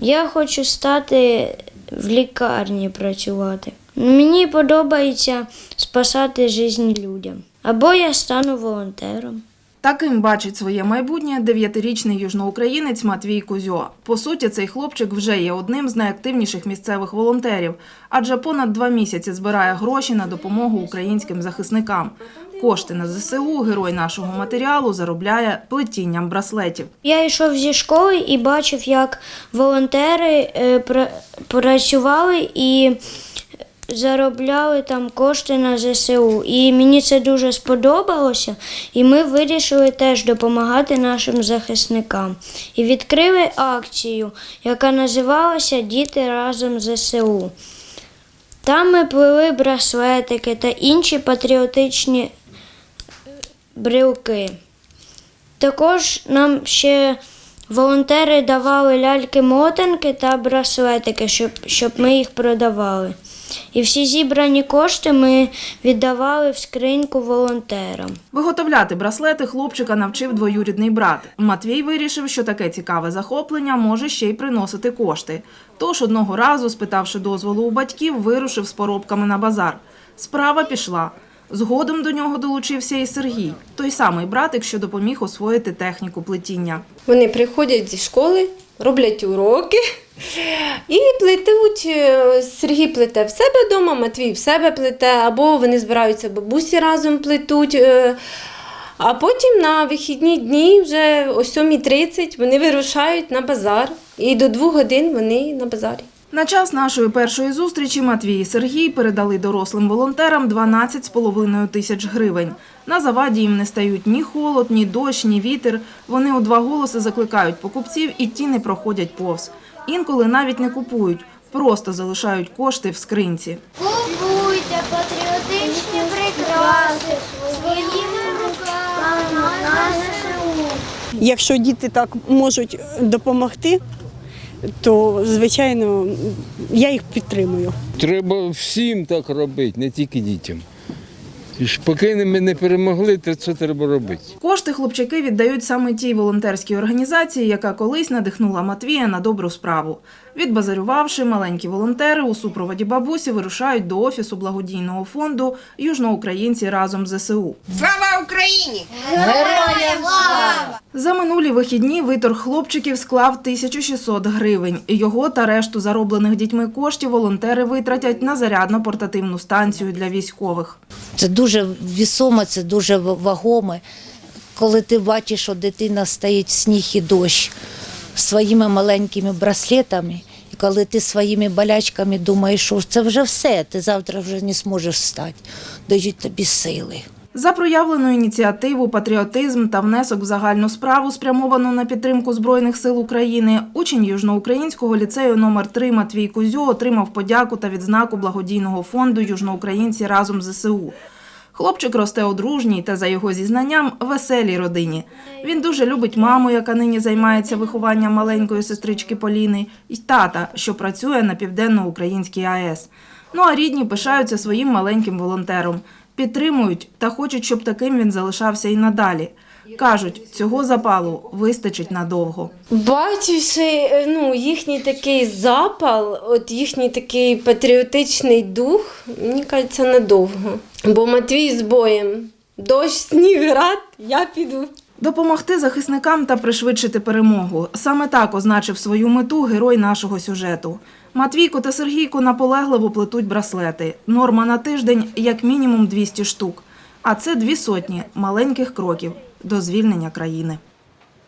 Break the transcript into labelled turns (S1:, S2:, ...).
S1: Я хочу стати в лікарні працювати. Мені подобається спасати життя людям. Або я стану волонтером.
S2: Таким бачить своє майбутнє дев'ятирічний южноукраїнець Матвій Кузьо. По суті, цей хлопчик вже є одним з найактивніших місцевих волонтерів, адже понад два місяці збирає гроші на допомогу українським захисникам. Кошти на ЗСУ герой нашого матеріалу заробляє плетінням браслетів.
S1: Я йшов зі школи і бачив, як волонтери е, пра- працювали і заробляли там кошти на ЗСУ. І мені це дуже сподобалося. І ми вирішили теж допомагати нашим захисникам. І відкрили акцію, яка називалася Діти разом з ЗСУ. Там ми плели браслетики та інші патріотичні брілки. Також нам ще волонтери давали ляльки-мотанки та браслетики, щоб, щоб ми їх продавали. І всі зібрані кошти ми віддавали в скриньку волонтерам.
S2: Виготовляти браслети хлопчика навчив двоюрідний брат. Матвій вирішив, що таке цікаве захоплення може ще й приносити кошти. Тож одного разу, спитавши дозволу у батьків, вирушив з поробками на базар. Справа пішла. Згодом до нього долучився і Сергій, той самий братик, що допоміг освоїти техніку плетіння.
S3: Вони приходять зі школи, роблять уроки і плетуть. Сергій плете в себе вдома, Матвій в себе плете, або вони збираються бабусі разом плетуть. е, А потім на вихідні дні, вже о 7.30, вони вирушають на базар. І до двох годин вони на базарі.
S2: На час нашої першої зустрічі Матвій і Сергій передали дорослим волонтерам 12,5 тисяч гривень. На заваді їм не стають ні холод, ні дощ, ні вітер. Вони у два голоси закликають покупців, і ті не проходять повз. Інколи навіть не купують, просто залишають кошти в скринці.
S4: Купуйте патріотичні прикраси своїми руками на ЗСУ.
S5: Якщо діти так можуть допомогти, то звичайно я їх підтримую.
S6: Треба всім так робити, не тільки дітям. І ж поки ми не перемогли, то це треба робити.
S2: Кошти хлопчаки віддають саме тій волонтерській організації, яка колись надихнула Матвія на добру справу. Відбазарювавши, маленькі волонтери у супроводі бабусі вирушають до офісу благодійного фонду Южноукраїнці разом з ЗСУ.
S7: Слава Україні!
S2: За минулі вихідні виторг хлопчиків склав 1600 гривень. Його та решту зароблених дітьми коштів волонтери витратять на зарядно-портативну станцію для військових.
S8: Це дуже вісомо, це дуже вагоме. Коли ти бачиш, що дитина стоїть в сніг і дощ своїми маленькими браслетами, і коли ти своїми болячками думаєш, що це вже все, ти завтра вже не зможеш встати, дають тобі сили.
S2: За проявлену ініціативу, патріотизм та внесок в загальну справу, спрямовану на підтримку Збройних сил України, учень Южноукраїнського ліцею номер 3 Матвій Кузьо отримав подяку та відзнаку благодійного фонду Южноукраїнці разом з ЗСУ. Хлопчик росте у дружній та, за його зізнанням, веселій родині. Він дуже любить маму, яка нині займається вихованням маленької сестрички Поліни, і тата, що працює на південноукраїнській АЕС. Ну а рідні пишаються своїм маленьким волонтером, підтримують та хочуть, щоб таким він залишався і надалі. Кажуть, цього запалу вистачить надовго.
S3: Бачивши е, ну, їхній такий запал, от їхній такий патріотичний дух, мені кажеться, надовго. Бо Матвій з боєм. Дощ, сніг, град, я піду.
S2: Допомогти захисникам та пришвидшити перемогу. Саме так означив свою мету герой нашого сюжету. Матвійко та Сергійко наполегливо плетуть браслети. Норма на тиждень як мінімум 200 штук. А це дві сотні маленьких кроків до звільнення країни.